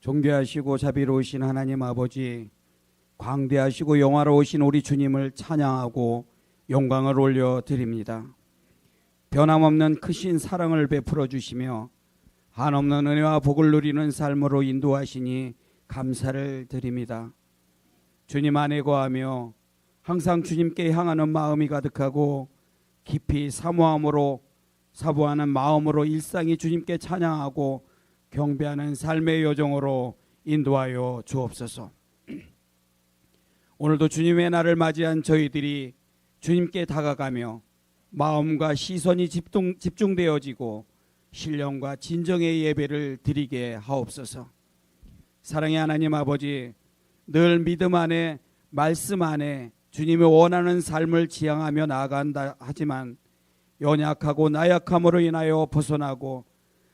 존귀하시고 자비로우신 하나님 아버지, 광대하시고 영화로우신 우리 주님을 찬양하고 영광을 올려 드립니다. 변함없는 크신 사랑을 베풀어 주시며 한없는 은혜와 복을 누리는 삶으로 인도하시니 감사를 드립니다. 주님 안에 거하며 항상 주님께 향하는 마음이 가득하고 깊이 사모함으로 사부하는 마음으로 일상이 주님께 찬양하고 경배하는 삶의 요정으로 인도하여 주옵소서. 오늘도 주님의 날을 맞이한 저희들이 주님께 다가가며 마음과 시선이 집중, 집중되어지고 신령과 진정의 예배를 드리게 하옵소서. 사랑의 하나님 아버지, 늘 믿음 안에 말씀 안에 주님이 원하는 삶을 지향하며 나아간다 하지만 연약하고 나약함으로 인하여 벗어나고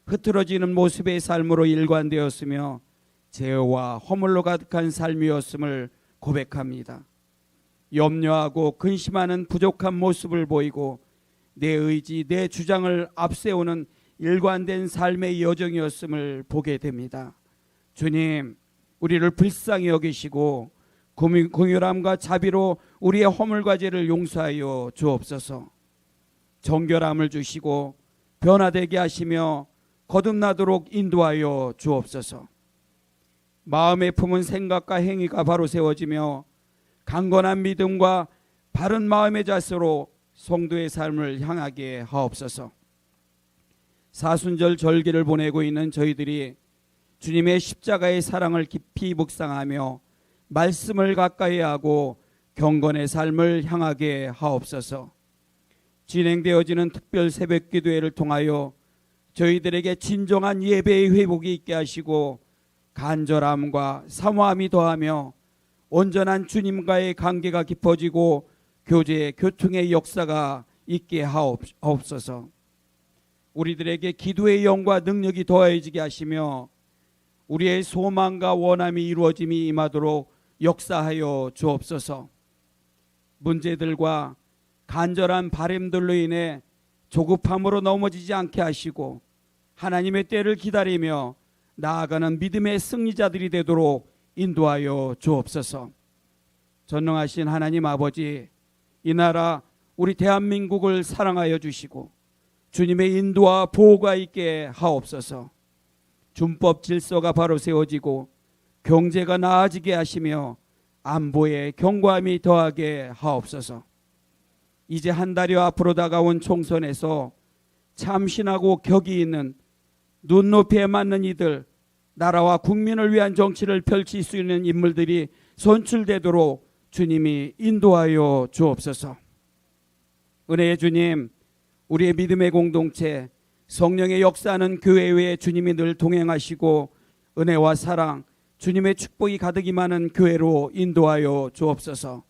흐트러지는 모습의 삶으로 일관되었으며 죄와 허물로 가득한 삶이었음을 고백합니다. 염려하고 근심하는 부족한 모습을 보이고 내 의지, 내 주장을 앞세우는 일관된 삶의 여정이었음을 보게 됩니다. 주님, 우리를 불쌍히 여기시고 공유함과 자비로 우리의 허물과 죄를 용서하여 주옵소서. 정결함을 주시고 변화되게 하시며 거듭나도록 인도하여 주옵소서. 마음에 품은 생각과 행위가 바로 세워지며 강건한 믿음과 바른 마음의 자세로 성도의 삶을 향하게 하옵소서. 사순절 절기를 보내고 있는 저희들이 주님의 십자가의 사랑을 깊이 묵상하며 말씀을 가까이 하고 경건의 삶을 향하게 하옵소서. 진행되어지는 특별 새벽 기도회를 통하여 저희들에게 진정한 예배의 회복이 있게 하시고 간절함과 사모함이 더하며 온전한 주님과의 관계가 깊어지고 교제의 교통의 역사가 있게 하옵소서. 우리들에게 기도의 영과 능력이 더해지게 하시며 우리의 소망과 원함이 이루어짐이 임하도록 역사하여 주옵소서. 문제들과 간절한 바램들로 인해 조급함으로 넘어지지 않게 하시고 하나님의 때를 기다리며 나아가는 믿음의 승리자들이 되도록 인도하여 주옵소서. 전능하신 하나님 아버지, 이 나라 우리 대한민국을 사랑하여 주시고 주님의 인도와 보호가 있게 하옵소서. 준법 질서가 바로 세워지고 경제가 나아지게 하시며 안보에 경고함이 더하게 하옵소서. 이제 한 달여 앞으로 다가온 총선에서 참신하고 격이 있는 눈높이에 맞는 이들, 나라와 국민을 위한 정치를 펼칠 수 있는 인물들이 선출되도록 주님이 인도하여 주옵소서. 은혜의 주님, 우리의 믿음의 공동체, 성령의 역사하는 교회 외에 주님이 늘 동행하시고 은혜와 사랑, 주님의 축복이 가득히 많은 교회로 인도하여 주옵소서.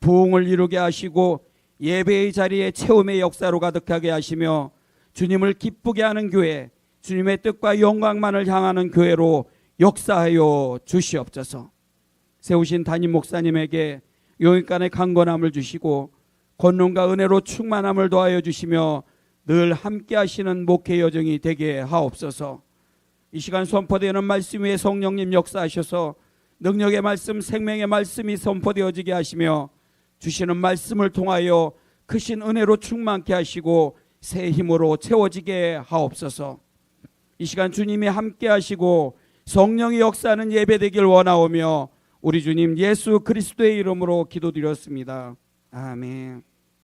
부흥을 이루게 하시고 예배의 자리에 체험의 역사로 가득하게 하시며 주님을 기쁘게 하는 교회, 주님의 뜻과 영광만을 향하는 교회로 역사하여 주시옵소서. 세우신 담임 목사님에게 영육간의 강건함을 주시고 권능과 은혜로 충만함을 더하여 주시며 늘 함께 하시는 목회 여정이 되게 하옵소서. 이 시간 선포되는 말씀 위에 성령님 역사하셔서 능력의 말씀, 생명의 말씀이 선포되어지게 하시며 주시는 말씀을 통하여 크신 은혜로 충만케 하시고 새 힘으로 채워지게 하옵소서. 이 시간 주님이 함께 하시고 성령이 역사하는 예배되길 원하오며 우리 주님 예수 그리스도의 이름으로 기도드렸습니다. 아멘.